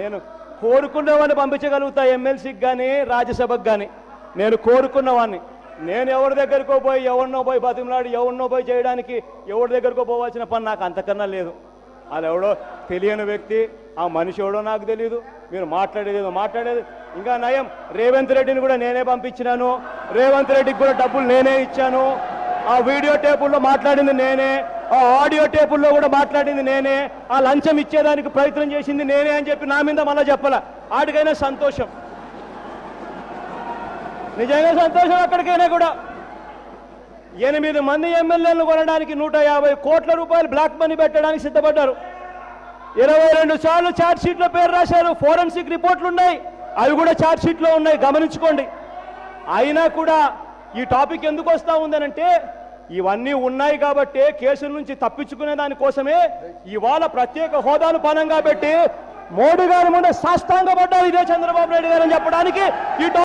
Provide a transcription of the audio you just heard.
నేను కోరుకున్నవాడిని పంపించగలుగుతా ఎమ్మెల్సీకి కానీ రాజ్యసభకు కానీ నేను కోరుకున్నవాడిని. నేను ఎవరి దగ్గరికో పోయి ఎవరినో పోయి బతిమలాడి ఎవరినో పోయి చేయడానికి ఎవరి దగ్గరికో పోవాల్సిన పని నాకు అంతకన్నా లేదు. అది ఎవడో తెలియని వ్యక్తి ఆ మనిషి ఎవడో నాకు తెలియదు మీరు మాట్లాడేది ఏదో మాట్లాడేది. ఇంకా నయం రేవంత్ రెడ్డిని కూడా నేనే పంపించినాను. రేవంత్ రెడ్డికి కూడా డబ్బులు నేనే ఇచ్చాను. ఆ వీడియో టేపుల్లో మాట్లాడింది నేనే. ఆ ఆడియో టేపుల్లో కూడా మాట్లాడింది నేనే. ఆ లంచం ఇచ్చేదానికి ప్రయత్నం చేసింది నేనే అని చెప్పి నా మీద మళ్ళీ చెప్పాల. ఆడికైనా సంతోషం. నిజంగా సంతోషం అక్కడికైనా కూడా. ఎనిమిది మంది ఎమ్మెల్యేలను కొనడానికి నూట యాభై కోట్ల రూపాయలు బ్లాక్ మనీ పెట్టడానికి సిద్ధపడ్డారు. ఇరవై రెండు సార్లు ఛార్జ్ షీట్లో పేరు రాశారు. ఫోరెన్సిక్ రిపోర్ట్లు ఉన్నాయి. అవి కూడా ఛార్జ్ షీట్లో ఉన్నాయి. గమనించుకోండి. అయినా కూడా ఈ టాపిక్ ఎందుకు వస్తూ ఉందనంటే ఇవన్నీ ఉన్నాయి కాబట్టి కేసుల నుంచి తప్పించుకునే దానికోసమే ఇవాళ ప్రత్యేక హోదాను పనంగా పెట్టి మోడీ గారి ముందు సాష్టాంగపడ్డారు ఇదే చంద్రబాబు నాయుడు గారు అని చెప్పడానికి